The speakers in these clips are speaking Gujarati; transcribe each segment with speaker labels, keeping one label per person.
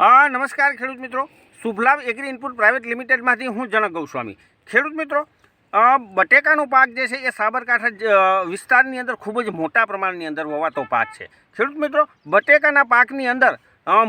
Speaker 1: નમસ્કાર ખેડૂત મિત્રો. શુભલાભ એગ્રી ઇનપુટ પ્રાઇવેટ લિમિટેડમાંથી હું જનક ગૌસ્વામી. ખેડૂત મિત્રો બટેકાનો પાક જે છે એ સાબરકાંઠા વિસ્તારની અંદર ખૂબ જ મોટા પ્રમાણની અંદર વવાતો પાક છે. ખેડૂત મિત્રો, બટેકાના પાકની અંદર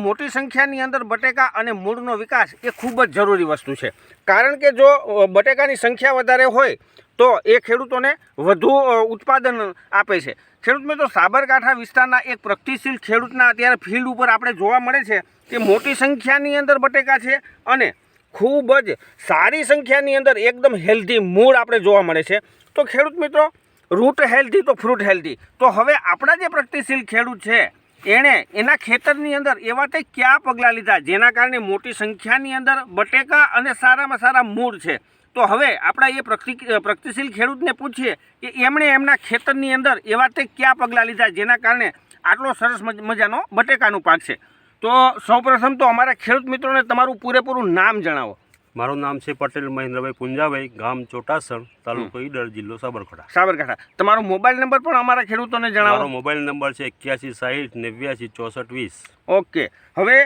Speaker 1: મોટી સંખ્યાની અંદર બટેકા અને મૂળનો વિકાસ એ ખૂબ જ જરૂરી વસ્તુ છે. કારણ કે જો બટેકાની સંખ્યા વધારે હોય તો એ ખેડૂતોને વધુ ઉત્પાદન આપે છે. ખેડૂત મિત્રો, સાબરકાંઠા વિસ્તારના એક પ્રગતિશીલ ખેડૂતના અત્યારે ફિલ્ડ ઉપર આપણે જોવા મળે છે કે મોટી સંખ્યાની અંદર બટેકા છે અને ખૂબ જ સારી સંખ્યાની અંદર એકદમ હેલ્ધી મૂળ આપણે જોવા મળે છે. તો ખેડૂત મિત્રો રૂટ હેલ્ધી તો ફ્રૂટ હેલ્ધી તો હવે આપણા જે પ્રગતિશીલ ખેડૂત છે, એણે એના ખેતરની અંદર એવા તે કયા પગલાં લીધા? જેના કારણે મોટી સંખ્યાની અંદર બટેકા અને સારામાં સારા મૂળ છે. તો હવે આપણા એ પ્રગતિ પ્રગતિશીલ ખેડૂતને પૂછીએ કે એમણે એમના ખેતરની અંદર એવા તે કયા પગલાં લીધા જેના કારણે આટલો સરસ મજાનો બટેકાનું પાક છે? તો સૌપ્રથમ તો અમારા ખેડૂત મિત્રોને તમારું પૂરેપૂરું નામ જણાવો.
Speaker 2: મારું નામ છે પટેલ મહેન્દ્રભાઈ પુંજાભાઈ ગામ ચોટાસણ તાલુકો ઈડર જિલ્લો સાબરકાંઠા.
Speaker 1: સાબરકાંઠા. તમારો મોબાઈલ નંબર પણ અમારા ખેડૂતોને
Speaker 2: મારો
Speaker 1: જણાવો
Speaker 2: મોબાઈલ નંબર છે એક્યાસી સાહીઠ નેવ્યાસી ચોસઠ વીસ.
Speaker 1: ઓકે. હવે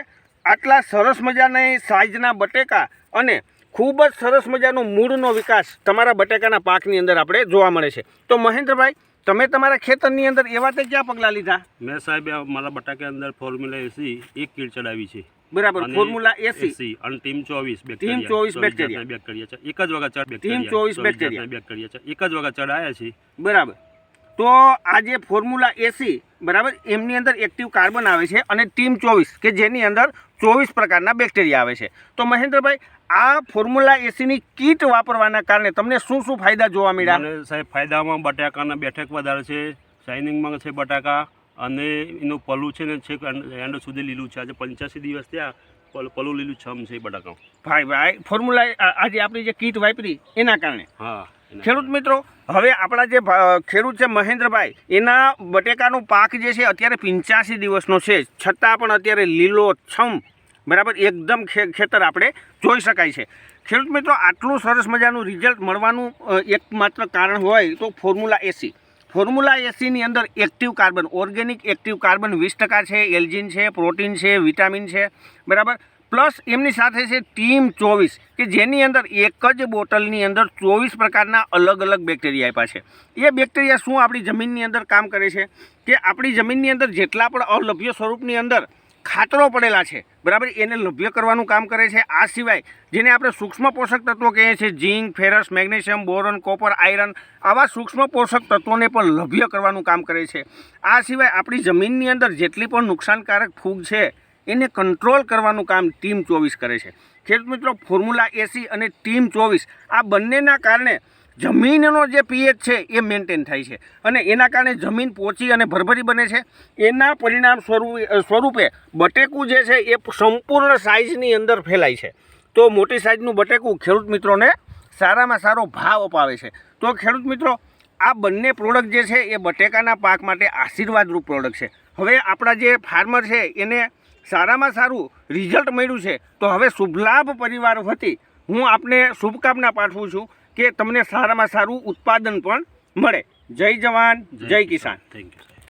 Speaker 1: આટલા સરસ મજાની સાઈઝના બટેકા અને ખૂબ જ સરસ મજાનો મૂળનો વિકાસ તમારા બટેકાના પાકની અંદર આપણે જોવા મળે છે. તો મહેન્દ્રભાઈ તમે તમારા ખેતરની અંદર એવા તે ક્યાં પગલાં લીધા?
Speaker 2: મેં સાહેબ મારા બટાકા અંદર ફોર્મ્યુલા એસી એક કીડ ચડાવી છે.
Speaker 1: બરાબર ફોર્મ્યુલા એસી
Speaker 2: અને ટીમ ચોવીસ
Speaker 1: ટીમ 24 બેક્ટેરિયા.
Speaker 2: બેક્ટેરિયા છે. એક જ વખત ચડ
Speaker 1: ટીમ 24 બેક્ટેરિયા.
Speaker 2: બેક્ટેરિયા છે. એક જ વખત ચડાયા છે.
Speaker 1: બરાબર. તો આ જે ફોર્મ્યુલા એસી બરાબર એમની અંદર એક્ટિવ કાર્બન આવે છે અને ટીમ ચોવીસ કે જેની અંદર ચોવીસ પ્રકારના બેક્ટેરિયા આવે છે. તો મહેન્દ્રભાઈ આ ફોર્મ્યુલા એસીની કીટ વાપરવાના કારણે તમને શું શું ફાયદા જોવા મળ્યા?
Speaker 2: અને સાહેબ ફાયદામાં બટાકાના બેઠક વધારે છે શાઇનિંગમાં છે બટાકા અને એનું પલું છે ને છેક એન્ડ સુધી લીલું છે. આજે પંચ્યાસી દિવસ ત્યાં પલ- પલું લીલું છમ છે બટાકા
Speaker 1: ભાઈ ભાઈ ફોર્મ્યુલા આજે આપણી જે કીટ વાપરી એના કારણે.
Speaker 2: હા
Speaker 1: ખેડૂત મિત્રો હવે આપણા જે ખેડૂત છે મહેન્દ્રભાઈ એના બટેકાનો પાક જે છે અત્યારે પંચ્યાસી દિવસનો છે. છતાં પણ અત્યારે લીલો છમ બરાબર? એકદમ ખેતર આપણે જોઈ શકાય છે. ખેડૂત મિત્રો, આટલું સરસ મજાનું રિઝલ્ટ મળવાનું એકમાત્ર કારણ હોય તો ફોર્મ્યુલા એસી ફોર્મ્યુલા એસીની અંદર active carbon organic active carbon વીસ ટકા છે, એલ્જિન છે, પ્રોટીન છે, વિટામિન છે, બરાબર? પ્લસ એમની સાથે છે ટીમ ચોવીસ, કે જેની અંદર એક જ બોટલની અંદર ચોવીસ પ્રકારના અલગ અલગ બેક્ટેરિયા આપ્યા છે. એ બેક્ટેરિયા શું આપણી જમીનની અંદર કામ કરે છે? કે આપણી જમીનની અંદર જેટલા પણ અલભ્ય સ્વરૂપની અંદર ખાતરો પડેલા છે. બરાબર? એને લભ્ય કરવાનું કામ કરે છે. આ સિવાય જેને આપણે સૂક્ષ્મ પોષક તત્વો કહીએ છીએ, zinc, ferrous, magnesium, boron, copper, iron, આવા સૂક્ષ્મ પોષક તત્વોને પણ લભ્ય કરવાનું કામ કરે છે. આ સિવાય આપણી જમીનની અંદર જેટલી પણ નુકસાનકારક ફૂગ છે, એને કંટ્રોલ કરવાનું કામ ટીમ ચોવીસ કરે છે. ખેડૂત મિત્રો, ફોર્મ્યુલા એસી અને ટીમ ચોવીસ આ બંનેના કારણે જમીનનો જે પીએચ છે એ મેન્ટેન થાય છે. અને એના કારણે જમીન પોચી અને ભરભરી બને છે. એના પરિણામ સ્વરૂપે બટેકું જે છે એ સંપૂર્ણ સાઇઝની અંદર ફેલાય છે. તો મોટી સાઇઝનું બટેકું ખેડૂત મિત્રોને સારામાં સારો ભાવ અપાવે છે. તો ખેડૂત મિત્રો, આ બંને પ્રોડક્ટ જે છે એ બટેકાના પાક માટે આશીર્વાદરૂપ પ્રોડક્ટ છે. હવે આપણા જે ફાર્મર છે એને સારામાં સારું રિઝલ્ટ મળ્યું છે. તો હવે શુભલાભ પરિવાર વતી હું આપને શુભકામના પાઠવું છું. કે તમને સારામાં સારું ઉત્પાદન પણ મળે. જય જવાન જય કિસાન.
Speaker 2: Thank you